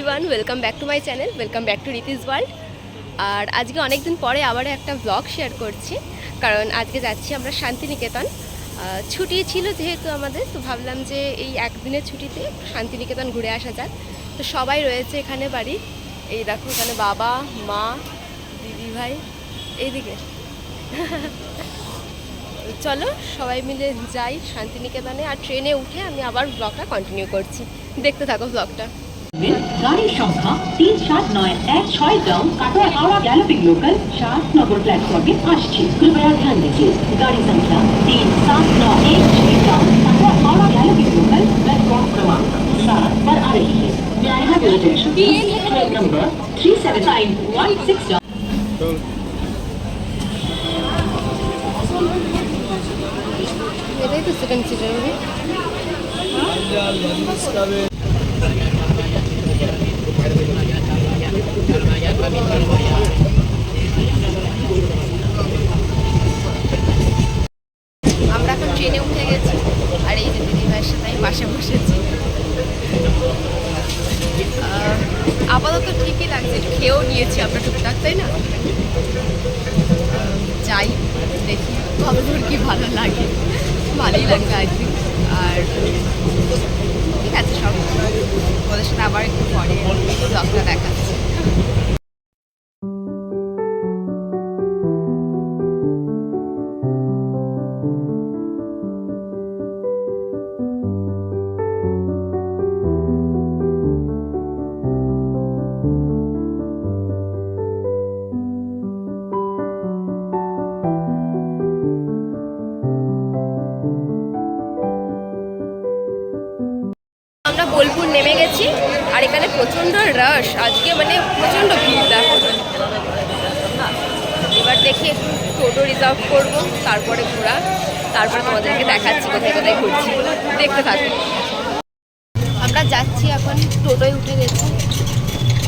Everyone welcome back to my channel welcome back to Riti's world আর আজকে অনেক দিন পরে আবার একটা ব্লগ শেয়ার করছি, কারণ আজকে যাচ্ছি আমরা শান্তিনিকেতন। ছুটি ছিল যেহেতু আমাদের, তো ভাবলাম যে এই একদিনের ছুটিতে শান্তিনিকেতন ঘুরে আসা যাক। তো সবাই রয়েছে এখানে বাড়ি। এই দেখো এখানে বাবা, মা, দিদি ভাই, এইদিকে। চলো, সবাই মিলে যাই শান্তিনিকেতনে। আর ট্রেনে উঠে আমি আবার ব্লগটা কন্টিনিউ করছি। দেখতে থাকো ব্লগটা গাড়ির সংখ্যা তিন সাত নয় এক ছয় দাও কাটোয়া হাওড়া গ্যালোপিং লোকাল सात नंबर प्लेटफॉर्म में আসছে कृपया ध्यान दीजिए गाड़ी संख्या तीन सात नौ एक छह दाओ Katwa Howrah galloping local platform क्रमांक सात पर आ रही है May I have your attention please? Train number three seven nine one six এটাই তো সেকেন্ড সিটার হবে আমরা এখন ট্রেনে উঠে গেছি, আর এই যে দিদি ভাইয়ের সাথে আমি পাশে বসেছি। আপাতত ঠিকই লাগছে একটু খেয়েও নিয়েছি আমরা টুকটাক, তাই না? যাই, দেখি কতদূর কি ভালো লাগে। ভালোই লাগবে আই আর ঠিক আছে, সব। ওদের সাথে আবার একটু পরে ব্লগটা দেখাচ্ছি। রাশ আজকে মানে প্রচণ্ড ভিড় দেখো। এবার দেখি একটু টোটো রিজার্ভ করব তারপরে ঘোরা। তারপরে তোমাদেরকে দেখাচ্ছি কোথায় কোথায় ঘুরছি। দেখতে থাকো। আমরা যাচ্ছি এখন টোটোয় উঠে গেছি।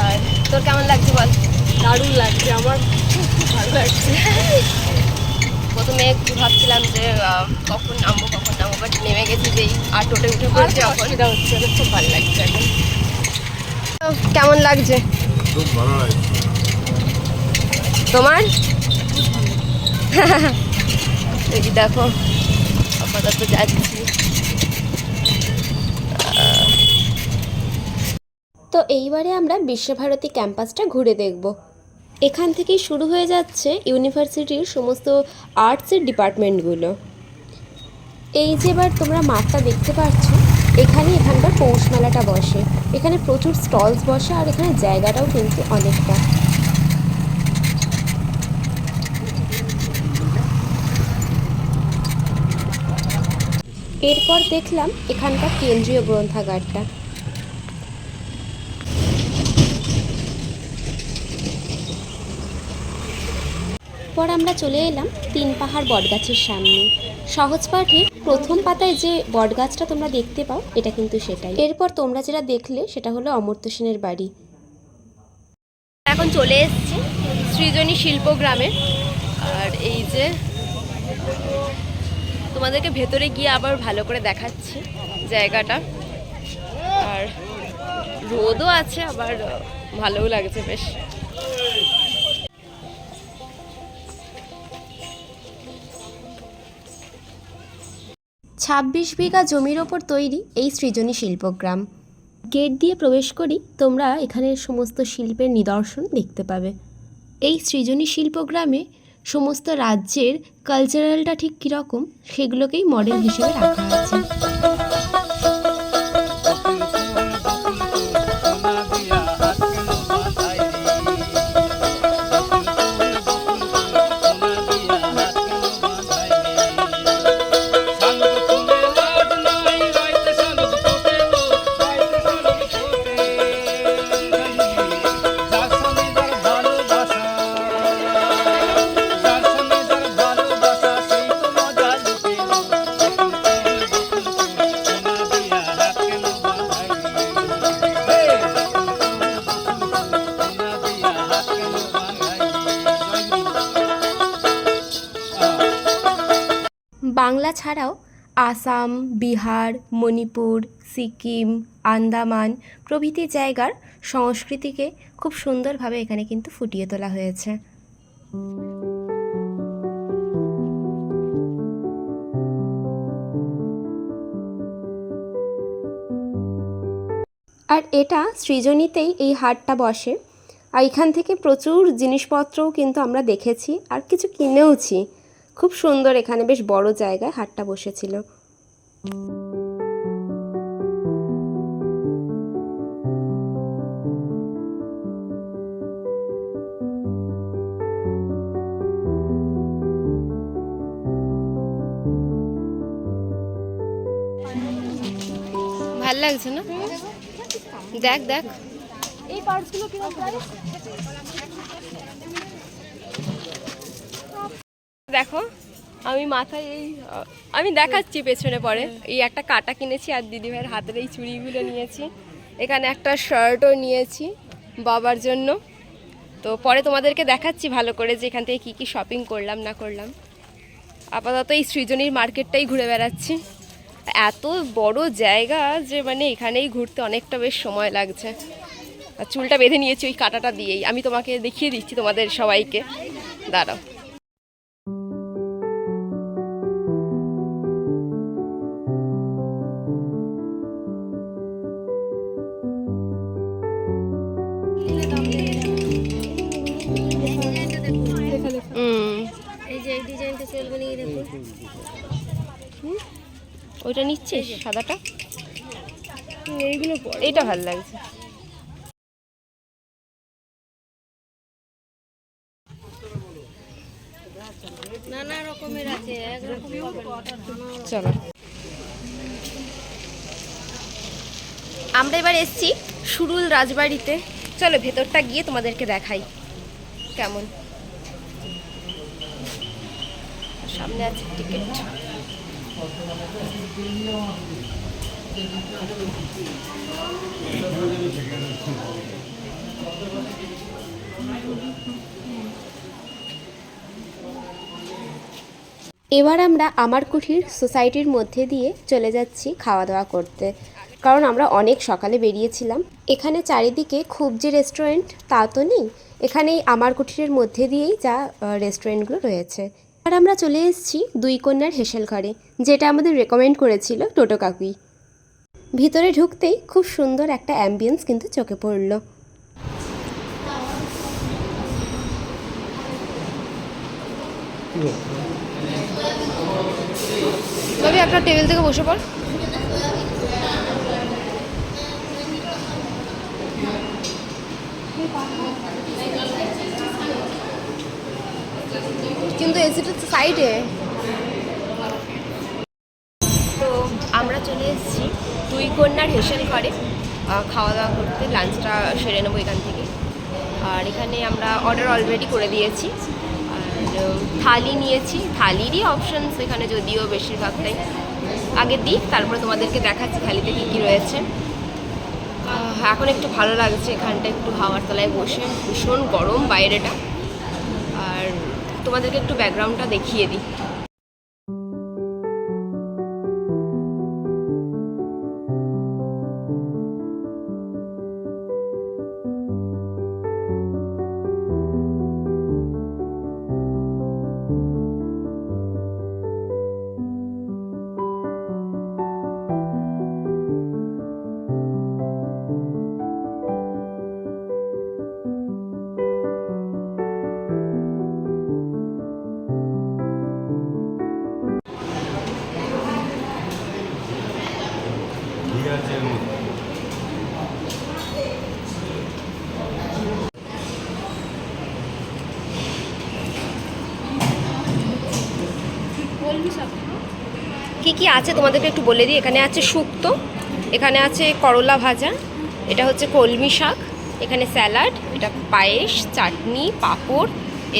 আর তোর কেমন লাগছে বল? দারুণ লাগছে আমার খুব খুব ভালো লাগছে। প্রথমে একটু ভাবছিলাম যে কখন নামবো কখন নামবো বাট নেমে গেছি যেই আর টোটে উঠে পড়ছি এখন। খুব ভালো লাগছে এখন। কেমন লাগছে? খুব ভালো লাগে তোমার? এই দেখো আপাতত যাচ্ছি। তো এইবারে আমরা বিশ্বভারতী ক্যাম্পাসটা ঘুরে দেখব। এখান থেকেই শুরু হয়ে যাচ্ছে ইউনিভার্সিটির সমস্ত আর্টসের ডিপার্টমেন্টগুলো। এই যে এবার তোমরা মাঠটা দেখতে পাচ্ছ এখানে এখানকার পৌষ মেলাটা বসে। এখানে প্রচুর স্টলস বসে আর এখানে জায়গাটাও কিন্তু অনেকটা। এরপর দেখলাম এখানকার কেন্দ্রীয় গ্রন্থাগারটা। পর আমরা চলে এলাম তিন পাহাড় বটগাছের সামনে। সহজ পাঠের প্রথম পাতায় যে বটগাছটা তোমরা দেখতে পাও, এটা কিন্তু সেটাই। এরপর তোমরা যেটা দেখলে, সেটা হলো অমর্ত্য সেনের বাড়ি। এখন চলে এসেছি সৃজনী শিল্প গ্রামে। আর এই যে তোমাদেরকে ভেতরে গিয়ে আবার ভালো করে দেখাচ্ছি জায়গাটা। আর রোদও আছে, আবার ভালোও লাগছে বেশ। ছাব্বিশ বিঘা জমির ওপর তৈরি এই সৃজনী শিল্পগ্রাম। গেট দিয়ে প্রবেশ করি, তোমরা এখানে সমস্ত শিল্পের নিদর্শন দেখতে পাবে। এই সৃজনী শিল্পগ্রামে সমস্ত রাজ্যের কালচারালটা ঠিক কীরকম, সেগুলোকেই মডেল হিসেবে রাখা আছে বাংলা ছাড়াও আসাম, বিহার, মণিপুর, সিকিম, আন্দামান প্রভৃতি জায়গার সংস্কৃতিকে খুব সুন্দরভাবে এখানে কিন্তু ফুটিয়ে তোলা হয়েছে। আর এটা সৃজনীতেই এই হাটটা বসে। আর এখান থেকে প্রচুর জিনিসপত্রও কিন্তু আমরা দেখেছি আর কিছু কিনেওছি। খুব সুন্দর এখানে বেশ বড় জায়গায় হাটটা বসেছিল। ভালো লাগছে না? দেখ দেখ। এই পার্টসগুলো কীরকম? প্রাইস দেখো, আমি মাথায় এই আমি দেখাচ্ছি পেছনে পরে। এই একটা কাটা কিনেছি আর দিদিভাইয়ের হাতের এই চুড়িগুলো নিয়েছি। এখানে একটা শার্টও নিয়েছি বাবার জন্য। তো পরে তোমাদেরকে দেখাচ্ছি ভালো করে যে এখান থেকে কী কী শপিং করলাম, না করলাম। আপাতত এই সৃজনীর মার্কেটটাই ঘুরে বেড়াচ্ছি। এত বড় জায়গা যে মানে এখানেই ঘুরতে অনেকটা বেশ সময় লাগছে। আর চুলটা বেঁধে নিয়েছি, ওই কাটাটা দিয়েই। আমি তোমাকে দেখিয়ে দিচ্ছি তোমাদের সবাইকে। দাঁড়াও। নিচ্ছিস সাদাটা। এইগুলো এইটা ভালো লাগছে। নানা রকমের আছে একরকম পাবে না। চলো। আমরা এবার এসছি সুরুল রাজবাড়িতে। চলো ভেতরটা গিয়ে তোমাদেরকে দেখাই কেমন। সামনে আছে টিকিট। এবার আমরা আমার কুঠির সোসাইটির মধ্যে দিয়ে চলে যাচ্ছি খাওয়া দাওয়া করতে। কারণ আমরা অনেক সকালে বেরিয়েছিলাম। এখানে চারিদিকে খুব যে রেস্টুরেন্ট, তা তো নেই। এখানেই আমার কুঠিরের মধ্যে দিয়েই যা রেস্টুরেন্টগুলো রয়েছে। আর আমরা চলে এসেছি দুই কন্যার হেসেল ঘরে, যেটা আমাদের রেকমেন্ড করেছিল টোটো কাকুই। ভিতরে ঢুকতেই খুব সুন্দর একটা অ্যাম্বিয়েন্স কিন্তু চোখে পড়ল। তবে আপনার টেবিল থেকে বসে পড়। কিন্তু এসিটা তো সাইডে তো আমরা চলে এসেছি দুই কন্যার হেসেল ঘরে। খাওয়া দাওয়া করতে লাঞ্চটা সেরে নেব এখান থেকে। আর এখানে আমরা অর্ডার অলরেডি করে দিয়েছি। আর থালি নিয়েছি। থালিরই অপশানস এখানে যদিও বেশিরভাগটাই আগে দিই, তারপরে তোমাদেরকে দেখাচ্ছি থালিতে কী কী রয়েছে। এখন একটু ভালো লাগছে, এখানটা একটু হাওয়ার তলায় বসে। ভীষণ গরম বাইরেটা। তোমাদেরকে একটু ব্যাকগ্রাউন্ডটা দেখিয়ে দিই। আছে, তোমাদেরকে একটু বলে দিই। এখানে আছে শুক্তো, এখানে আছে করলা ভাজা, এটা হচ্ছে কলমি শাক, এখানে স্যালাড, এটা পায়েস, চাটনি, পাঁপড়,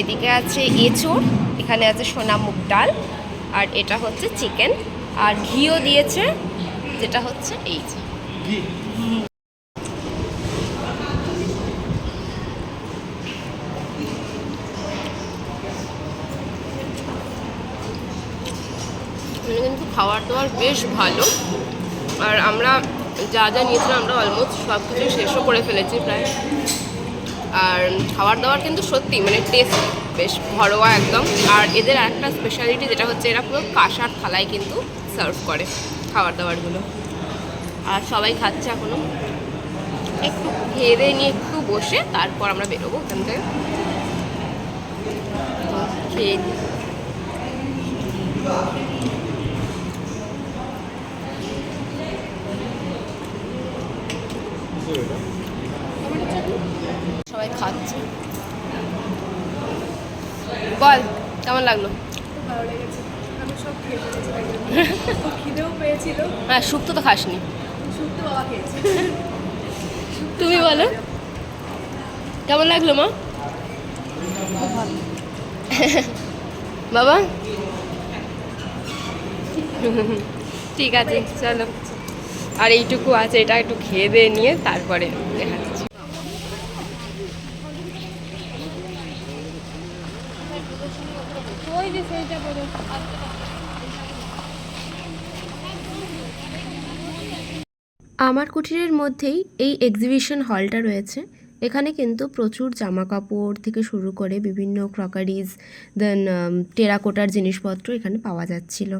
এদিকে আছে এঁচড়, এখানে আছে সোনা মুগ ডাল, আর এটা হচ্ছে চিকেন। আর ঘিও দিয়েছে, যেটা হচ্ছে এই এখানে কিন্তু খাবার দাবার বেশ ভালো। আর আমরা যা যা নিয়েছিলাম আমরা অলমোস্ট সব কিছু শেষও করে ফেলেছি প্রায়। আর খাবার দাবার কিন্তু সত্যি মানে টেস্ট বেশ ঘরোয়া একদম। আর এদের একটা স্পেশালিটি যেটা হচ্ছে এরা পুরো কাঁসার থালায় কিন্তু সার্ভ করে খাবার দাবারগুলো আর সবাই খাচ্ছে এখনও একটু দিয়ে নিয়ে একটু বসে তারপর আমরা বেরোবো ওখান থেকে। খেয়ে নিই। সবাই খাচ্ছে বল লাগল? ভালো লেগেছে। আমি সব খেয়ে ফেলেছি খিদেও পেয়েছিল। হ্যাঁ শুক্তো তো খাসনি। শুক্তো বাবা খেয়েছে। তুমি বলো। কেমন লাগল মা? বাবা? ঠিক আছে চলো। আর এইটুকু আছে এটা একটু খেয়ে দিয়ে নিয়ে তারপরে দেখাচ্ছি ওই যে সেইটা বলো আমার কুটিরের মধ্যেই এই এক্সিবিশন হলটা রয়েছে। এখানে কিন্তু প্রচুর জামা কাপড় থেকে শুরু করে বিভিন্ন ক্রকারিজ দেন টেরাকোটার জিনিসপত্র এখানে পাওয়া যাচ্ছিল।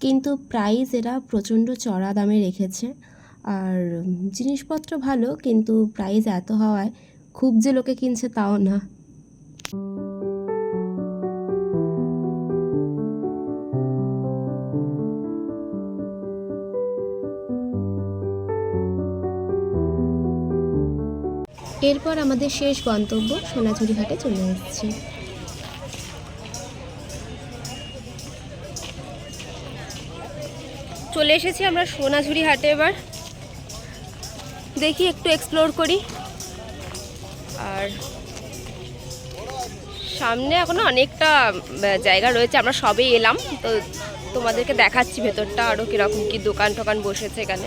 কিন্তু প্রাইস এরা প্রচণ্ড চড়া দামে রেখেছে। আর জিনিসপত্র ভালো, কিন্তু প্রাইস এত হওয়ায় খুব যে লোকে কিনছে তাও না। এরপর আমাদের শেষ গন্তব্য সোনাঝুরি ঘাটে চলে এসেছি। চলে এসেছি আমরা সোনাঝুরি হাটে এবার। দেখি, একটু এক্সপ্লোর করি। আর সামনে এখনও অনেকটা জায়গা রয়েছে, আমরা সবেই এলাম। তো তোমাদেরকে দেখাচ্ছি ভেতরটা আরও কীরকম কি দোকান টোকান বসেছে এখানে।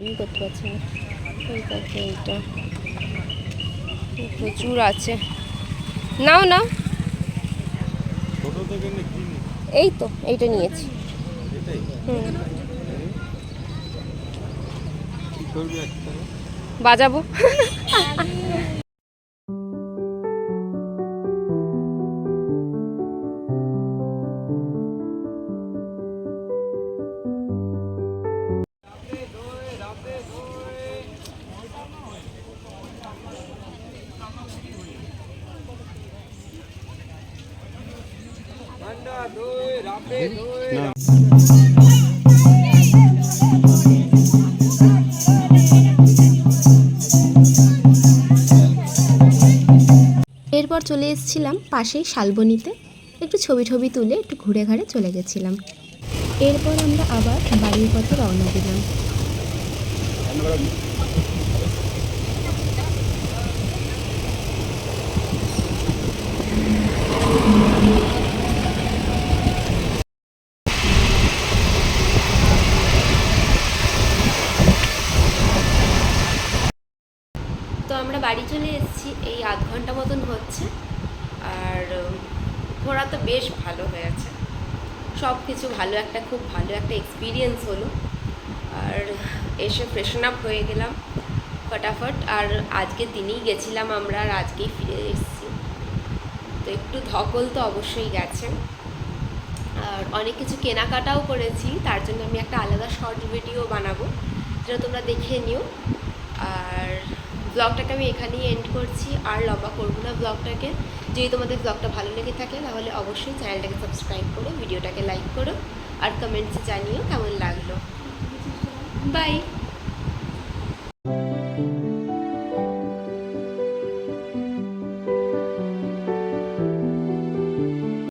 কিছুই করতে পারছি না এইটা। প্রচুর আছে। নাও নাও। এই তো এইটা নিয়েছি। বাজাবো। এরপর চলে এসেছিলাম পাশেই শালবনিতে। একটু ছবি ছবি তুলে একটু ঘুরে ঘাড়ে চলে গেছিলাম। এরপর আমরা আবার বাড়ির পথে রওনা দিলাম। আমরা বাড়ি চলে এসেছি, এই আধ ঘণ্টা মতন হচ্ছে। আর ঘোরা তো বেশ ভালো হয়েছে সব কিছু ভালো, একটা খুব ভালো একটা এক্সপিরিয়েন্স হলো। আর এসে ফ্রেশন আপ হয়ে গেলাম ফটাফট। আর আজকে দিনেই গেছিলাম আমরা, আর আজকেই ফিরে এসেছি। তো একটু ধকল তো অবশ্যই গেছে। আর অনেক কিছু কেনাকাটাও করেছি, তার জন্য আমি একটা আলাদা শর্ট ভিডিও বানাবো, যেটা তোমরা দেখে নিও। আর ব্লগটাকে আমি এখানেই এন্ড করছি। আর লম্বা করব না ব্লগটাকে। যদি তোমাদের ব্লগটা ভালো লেগে থাকে, তাহলে অবশ্যই চ্যানেলটাকে সাবস্ক্রাইব করো, ভিডিওটাকে লাইক করো, আর কমেন্টসে জানিও কেমন লাগল। বাই